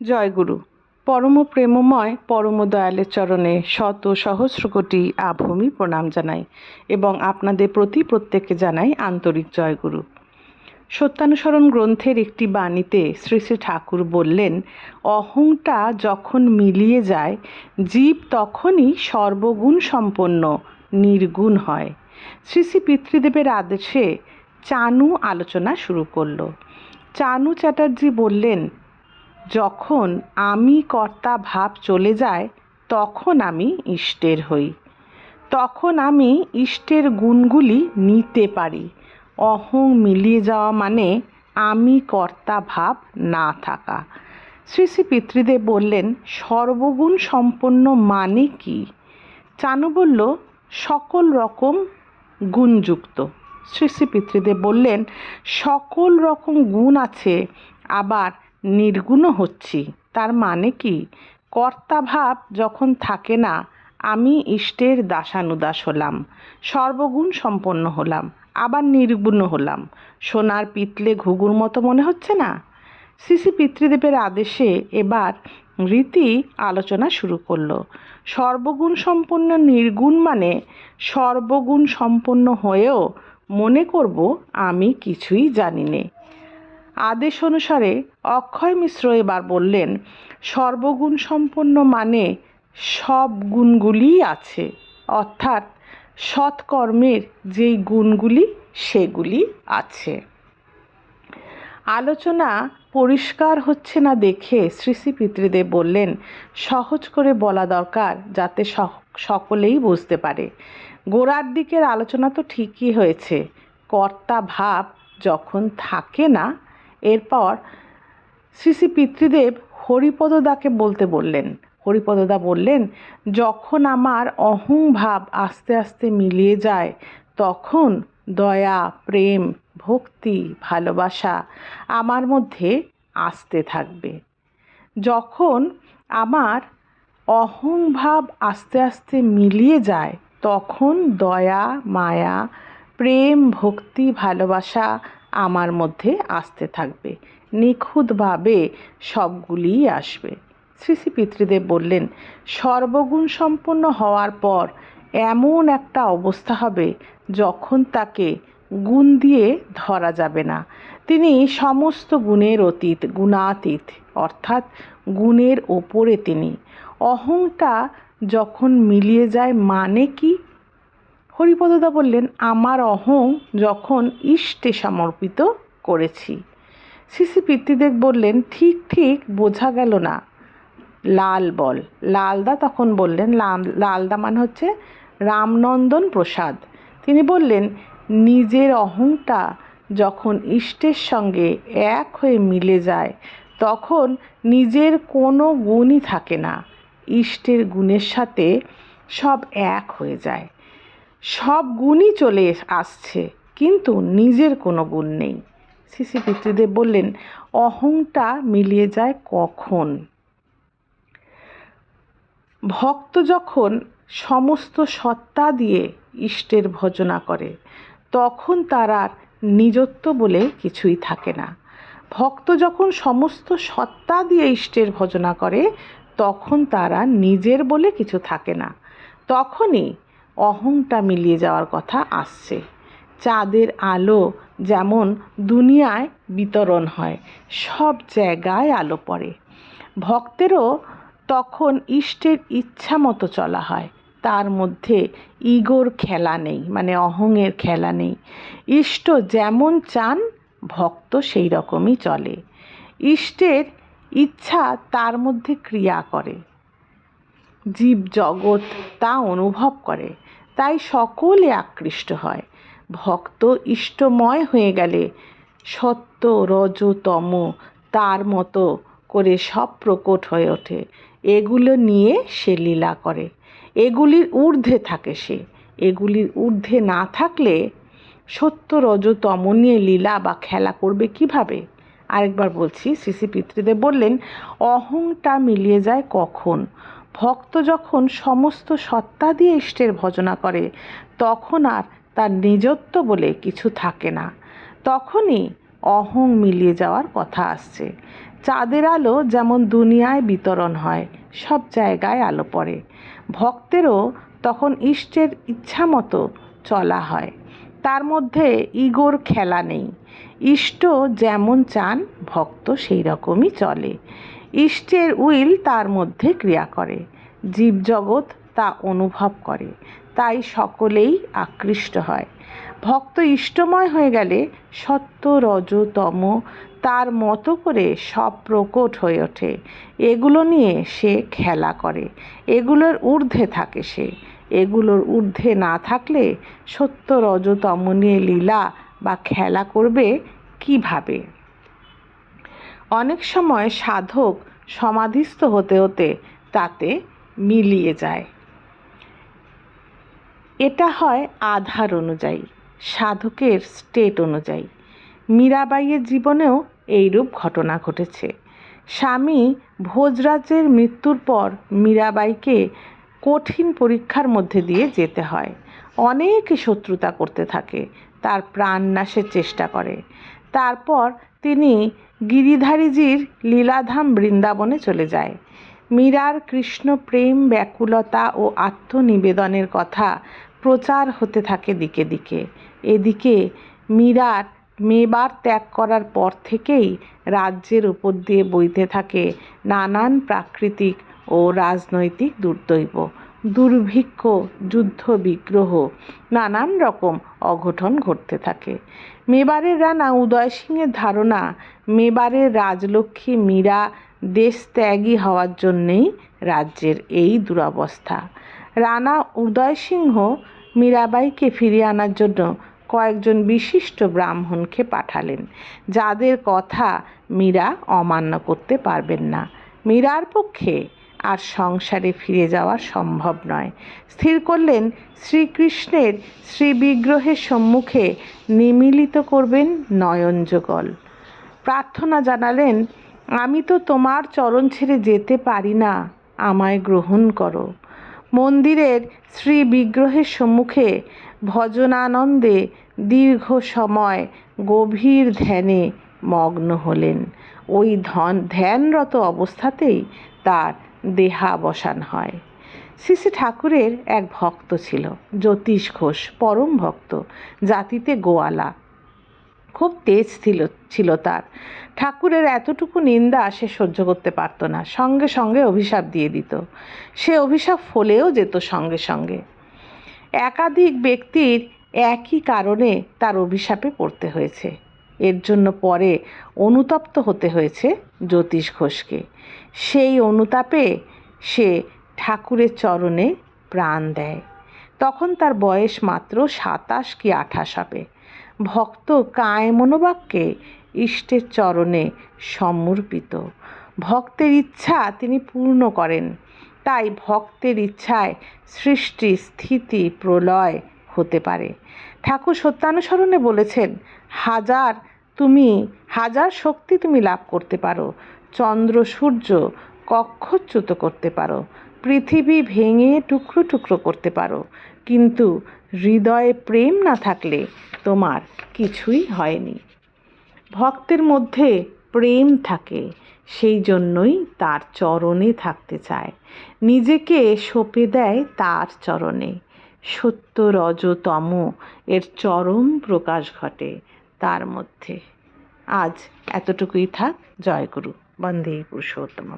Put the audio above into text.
জয়গুরু। পরম প্রেমময়, পরম দয়ালের চরণে শত সহস্র কোটি আভূমি প্রণাম জানাই এবং আপনাদের প্রতি প্রত্যেককে জানাই আন্তরিক জয়গুরু। সত্যানুসরণ গ্রন্থের একটি বাণীতে শ্রী শ্রী ঠাকুর বললেন, অহংটা যখন মিলিয়ে যায়, জীব তখনই সর্বগুণ সম্পন্ন, নির্গুণ হয়। শ্রী শ্রী পিতৃদেবের আদেশে চানু আলোচনা শুরু করল। চানু চ্যাটার্জি বললেন যখন আমি কর্তা ভাব চলে যায়, তখন আমি ইষ্টের হই। তখন আমি ইষ্টের গুণগুলি নিতে পারি। অহং মিলিয়ে যাওয়া মানে আমি কর্তা ভাব না থাকা। শ্রী শ্রী পিতৃদেব বললেন, সর্বগুণ সম্পন্ন মানে কি? চানু বলল, সকল রকম গুণযুক্ত। শ্রী শ্রী পিতৃদেব বললেন, সকল রকম গুণ আছে, আবার নির্গুণও হচ্ছি। তার মানে কি? কর্তাভাব যখন থাকে না, আমি ইষ্টের দাসানুদাস হলাম, সর্বগুণ সম্পন্ন হলাম, আবার নির্গুণ হলাম। সোনার পিতলে ঘুঘুর মতো মনে হচ্ছে না? শ্রী পিতৃদেবের আদেশে এবার রীতি আলোচনা শুরু করল। সর্বগুণ সম্পন্ন নির্গুণ মানে সর্বগুণ সম্পন্ন হয়েও মনে করব আমি কিছুই জানি নে। আদেশ অনুসারে অক্ষয় মিশ্র এবার বললেন সর্বগুণ সম্পন্ন মানে সব গুণগুলিই আছে। অর্থাৎ সৎকর্মের যেই গুণগুলি, সেগুলি আছে। আলোচনা পরিষ্কার হচ্ছে না দেখে শ্রী শ্রী পিতৃদেব বললেন, সহজ করে বলা দরকার যাতে সকলেই বুঝতে পারে। গোড়ার দিকের আলোচনা তো ঠিকই হয়েছে। কর্তা ভাব যখন থাকে না এরপর শ্রী শ্রী পিতৃদেব হরিপদদাকে বলতে বললেন, হরিপদদা বললেন, যখন আমার অহং ভাব আস্তে আস্তে মিলিয়ে যায়, তখন দয়া, প্রেম, ভক্তি, ভালোবাসা আমার মধ্যে আসতে থাকবে। যখন আমার অহং ভাব আস্তে আস্তে মিলিয়ে যায়, তখন দয়া, মায়া, প্রেম, ভক্তি, ভালোবাসা আমার মধ্যে আসতে থাকবে। নিখুঁতভাবে সবগুলিই আসবে। শ্রী শ্রী পিতৃদেব বললেন, সর্বগুণ সম্পন্ন হওয়ার পর এমন একটা অবস্থা হবে যখন তাকে গুণ দিয়ে ধরা যাবে না। তিনি সমস্ত গুণের অতীত, গুণাতীত, অর্থাৎ গুণের ওপরে তিনি। অহংটা যখন মিলিয়ে যায় মানে কি? হরিপদদা বললেন, আমার অহং যখন ইষ্টে সমর্পিত করেছি। শ্রী পিতৃদেব বললেন, ঠিক ঠিক, বোঝা গেল না। লাল বল। লালদা তখন বললেন লালদা মানে হচ্ছে রামনন্দন প্রসাদ। তিনি বললেন, নিজের অহংটা যখন ইষ্টের সঙ্গে এক হয়ে মিলে যায়, তখন নিজের কোনো গুণই থাকে না। ইষ্টের গুণের সাথে সব এক হয়ে যায়। সব গুণই চলে আসছে, কিন্তু নিজের কোনো গুণ নেই। শ্রী পিতৃদেব বললেন, অহংটা মিলিয়ে যায় কখন? ভক্ত যখন সমস্ত সত্তা দিয়ে ইষ্টের ভজনা করে, তখন তার আর নিজত্ব বলে কিছুই থাকে না। ভক্ত যখন সমস্ত সত্তা দিয়ে ইষ্টের ভজনা করে, তখন তারা নিজের বলে কিছু থাকে না। তখনই অহংটা মিলিয়ে যাওয়ার কথা আসছে। চাঁদের আলো যেমন দুনিয়ায় বিতরণ হয়, সব জায়গায় আলো পড়ে। ভক্তেরও তখন ইষ্টের ইচ্ছা মতো চলা হয়। তার মধ্যে ইগোর খেলা নেই মানে অহংয়ের খেলা নেই। ইষ্ট যেমন চান, ভক্ত সেই রকমই চলে। ইষ্টের ইচ্ছা তার মধ্যে ক্রিয়া করে। জীব জগৎ তা অনুভব করে, তাই সকলে আকৃষ্ট হয়। ভক্ত ইষ্টময় হয়ে গেলে সত্য রজতম তার মতো করে সব প্রকট হয়ে ওঠে। এগুলো নিয়ে সে লীলা করে। এগুলির ঊর্ধ্বে থাকে সে। এগুলির ঊর্ধ্বে না থাকলে সত্য রজতম নিয়ে লীলা বা খেলা করবে কীভাবে? আরেকবার বলছি, শ্রী শ্রী পিতৃদেব বললেন, অহংটা মিলিয়ে যায় কখন? ভক্ত যখন সমস্ত সত্তা দিয়ে ইষ্টের ভজনা করে, তখন আর তার নিজত্ব বলে কিছু থাকে না। তখনই অহং মিলিয়ে যাওয়ার কথা আসছে। চাঁদের আলো যেমন দুনিয়ায় বিতরণ হয়, সব জায়গায় আলো পড়ে। ভক্তেরও তখন ইষ্টের ইচ্ছা মতো চলা হয়। তার মধ্যে ইগোর খেলা নেই। ইষ্ট যেমন চান, ভক্ত সেই রকমই চলে। ইষ্টের উইল তার মধ্যে ক্রিয়া করে, জীবজগৎ তা অনুভব করে, তাই সকলেই আকৃষ্ট হয়। ভক্ত ইষ্টময় হয়ে গেলে সত্য রজ তম তার মতো করে সব প্রকট হয়ে ওঠে। এগুলো নিয়ে সে খেলা করে, এগুলোর ঊর্ধ্বে থাকে সে। এগুলোর ঊর্ধ্বে না থাকলে সত্য রজতম নিয়ে লীলা বা খেলা করবে কীভাবে? অনেক সময় সাধক সমাধিস্থ হতে হতে তাতে মিলিয়ে যায়। এটা হয় আধার অনুযায়ী, সাধকের স্টেট অনুযায়ী। মীরাবাইয়ের জীবনেও এইরূপ ঘটনা ঘটেছে। স্বামী ভোজরাজের মৃত্যুর পর মীরাবাইকে কঠিন পরীক্ষার মধ্যে দিয়ে যেতে হয়। অনেক শত্রুতা করতে থাকে, তার প্রাণ নাশের চেষ্টা করে। তারপর তিনি গিরিধারীজির লীলাধাম বৃন্দাবনে চলে যায়। মীরার কৃষ্ণ প্রেম, ব্যাকুলতা ও আত্মনিবেদনের কথা প্রচার হতে থাকে দিকে দিকে। এদিকে মীরার মেবার ত্যাগ করার পর থেকেই রাজ্যের উপর দিয়ে বইতে থাকে নানান প্রাকৃতিক ও রাজনৈতিক দুর্দৈব। দুর্ভিক্ষ, যুদ্ধ, বিগ্রহ, নানান রকম অঘটন ঘটতে থাকে। মেবারের রানা উদয় সিংয়ের ধারণা, মেবারের রাজলক্ষ্মী মীরা দেশ ত্যাগী হওয়ার জন্যেই রাজ্যের এই দুরবস্থা। রানা উদয় সিংহ মীরাবাইকে ফিরিয়ে আনার জন্য কয়েকজন বিশিষ্ট ব্রাহ্মণকে পাঠালেন, যাদের কথা মীরা অমান্য করতে পারবেন না। মীরার পক্ষে আর সংসারে ফিরে যাওয়া সম্ভব নয়। স্থির করলেন শ্রীকৃষ্ণের শ্রীবিগ্রহের সম্মুখে নিমিলিত করবেন নয়নযুগল প্রার্থনা জানালেন, আমি তো তোমার চরণ ছেড়ে যেতে পারি না, আমায় গ্রহণ করো। মন্দিরের শ্রী বিগ্রহের সম্মুখে ভজনানন্দে দীর্ঘ সময় গভীর ধ্যানে মগ্ন হলেন। ওই ধন ধ্যানরত অবস্থাতেই তার দেহাবসান হয়। শ্রী শ্রী ঠাকুরের এক ভক্ত ছিল, জ্যোতিষ ঘোষ, পরম ভক্ত, জাতিতে গোয়ালা। খুব তেজ ছিল ছিল তার। ঠাকুরের এতটুকু নিন্দা সে সহ্য করতে পারতো না, সঙ্গে সঙ্গে অভিশাপ দিয়ে দিত। সে অভিশাপ ফলেও যেত সঙ্গে সঙ্গে। একাধিক ব্যক্তির একই কারণে তার অভিশাপে পড়তে হয়েছে। এর জন্য পরে অনুতপ্ত হতে হয়েছে জ্যোতিষ ঘোষকে। সেই অনুতাপে সে ঠাকুরের চরণে প্রাণ দেয়। তখন তার বয়স মাত্র সাতাশ কি আঠাশ হবে। ভক্ত কায় মনোবাক্যে ইষ্টের চরণে সমর্পিত। ভক্তের ইচ্ছা তিনি পূর্ণ করেন। তাই ভক্তের ইচ্ছায় সৃষ্টি, স্থিতি, প্রলয় হতে পারে। ঠাকুর সত্যানুসরণে বলেছেন, হাজার তুমি হাজার শক্তি তুমি লাভ করতে পারো, চন্দ্র, সূর্য কক্ষচ্যুত করতে পারো, পৃথিবী ভেঙে টুকরো টুকরো করতে পারো, কিন্তু হৃদয়ে প্রেম না থাকলে তোমার কিছুই হয়নি। ভক্তের মধ্যে প্রেম থাকে, সেই জন্যই তার চরণে থাকতে চায়। নিজেকে সঁপে দেয় তার চরণে। সত্য রজতম এর চরম প্রকাশ ঘটে তার মধ্যে। আজ এতটুকুই থাক। জয় গুরু। বন্দে পুরুষোত্তম